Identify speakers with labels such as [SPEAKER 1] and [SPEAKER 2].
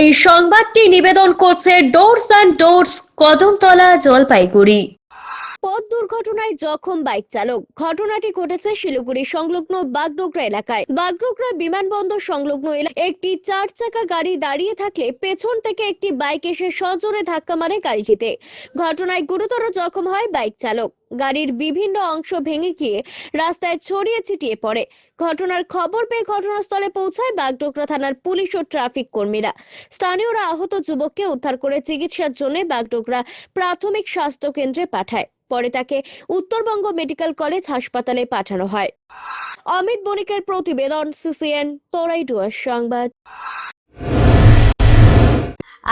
[SPEAKER 1] এই সংবাদটি নিবেদন করছে doors and doors Kadamtala, Jalpaiguri. পথ দুর্ঘটনায় জখম বাইক চালক। ঘটনাটি ঘটেছে শিলিগুড়ি সংলগ্ন বাগডোগরা এলাকায়। বাগডোগরা বিমানবন্দর সংলগ্ন একটি চার চাকা গাড়ি দাঁড়িয়ে থাকলে পেছন থেকে একটি বাইক এসে সজোরে ধাক্কা মারে গাড়িটিতে। ঘটনায় গুরুতর জখম হয় বাইক চালক। গাড়ির বিভিন্ন অংশ ভেঙে গিয়ে রাস্তায় ছড়িয়ে ছিটিয়ে পড়ে। ঘটনার খবর পেয়ে ঘটনাস্থলে পৌঁছায় বাগডোগরা থানার পুলিশ ও ট্রাফিক কর্মীরা। স্থানীয়রা আহত যুবককে উদ্ধার করে চিকিৎসার জন্য বাগডোগরা প্রাথমিক স্বাস্থ্য কেন্দ্রে পাঠায়। পরে তাকে উত্তরবঙ্গ মেডিকেল কলেজ হাসপাতালে পাঠানো হয়। অমিত বণিকের প্রতিবেদন, সিসিএন তোরাইটুয়ার সংবাদ।